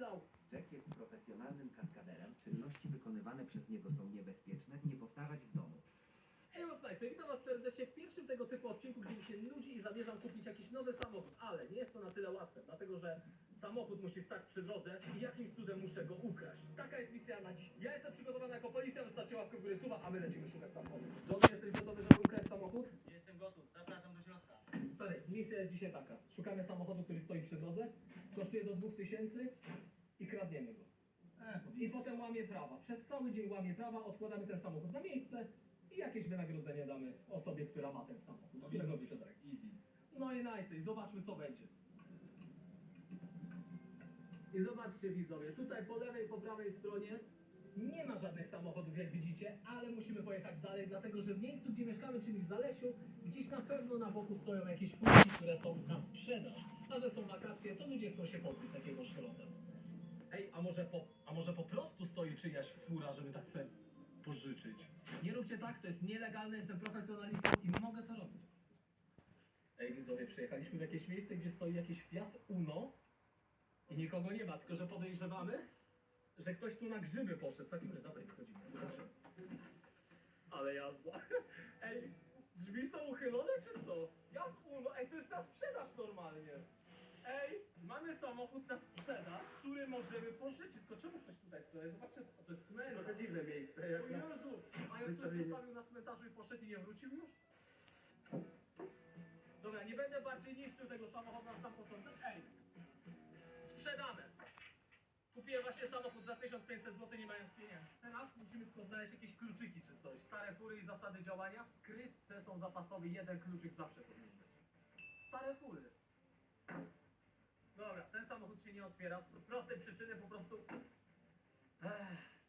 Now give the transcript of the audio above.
zemdlał! Jack jest profesjonalnym kaskaderem. Czynności wykonywane przez niego są niebezpieczne. Nie powtarzać w domu. Eros Nice, witam Was serdecznie w pierwszym tego typu odcinku, gdzie mi się nudzi i zamierzam kupić jakiś nowy samochód, ale nie jest to na tyle łatwe, dlatego że samochód musi stać przy drodze i jakimś cudem muszę go ukraść. Taka jest misja na dziś. Ja jestem przygotowana jako policja, wystarczy łapkę w górę suba, a my lecimy szukać samochodu. John misja jest dzisiaj taka. Szukamy samochodu, który stoi przy drodze, kosztuje do 2000 i kradniemy go. I potem łamie prawa. Przez cały dzień łamie prawa, odkładamy ten samochód na miejsce i jakieś wynagrodzenie damy osobie, która ma ten samochód. Którego. Easy. No i i zobaczmy co będzie. I zobaczcie widzowie, tutaj po lewej, po prawej stronie nie ma samochodów jak widzicie, ale musimy pojechać dalej, dlatego że w miejscu gdzie mieszkamy, czyli w Zalesiu, gdzieś na pewno na boku stoją jakieś furki, które są na sprzedaż. A że są wakacje, to ludzie chcą się pozbyć takiego szrota. Ej, a może po, a może po prostu stoi czyjaś fura, żeby tak sobie pożyczyć? Nie róbcie tak, to jest nielegalne, jestem profesjonalistą i mogę to robić. Ej widzowie, przyjechaliśmy w jakieś miejsce, gdzie stoi jakiś Fiat Uno i nikogo nie ma, tylko że podejrzewamy, że ktoś tu na grzyby poszedł. Takim razie, dawaj, wchodzimy, zobaczymy. Ale jazda. Ej, drzwi są uchylone czy co? Jak Uno? Ej, to jest na sprzedaż normalnie. Ej, mamy samochód na sprzedaż, który możemy pożyczyć. Tylko czemu ktoś tutaj sprzedaje? Zobaczcie, to jest cmentarz. Trochę dziwne miejsce, O jak na... Jezu! A jak ktoś wystawienie. zostawił na cmentarzu i poszedł i nie wrócił już? Dobra, nie będę bardziej niszczył tego samochodu na sam początek. Ej! Właśnie samochód za 1500 zł nie mając pieniędzy. Teraz musimy tylko znaleźć jakieś kluczyki czy coś. Stare fury i zasady działania. W skrytce są zapasowe. Jeden kluczyk zawsze powinien być. Stare fury. Dobra, ten samochód się nie otwiera z prostej przyczyny po prostu... Ech.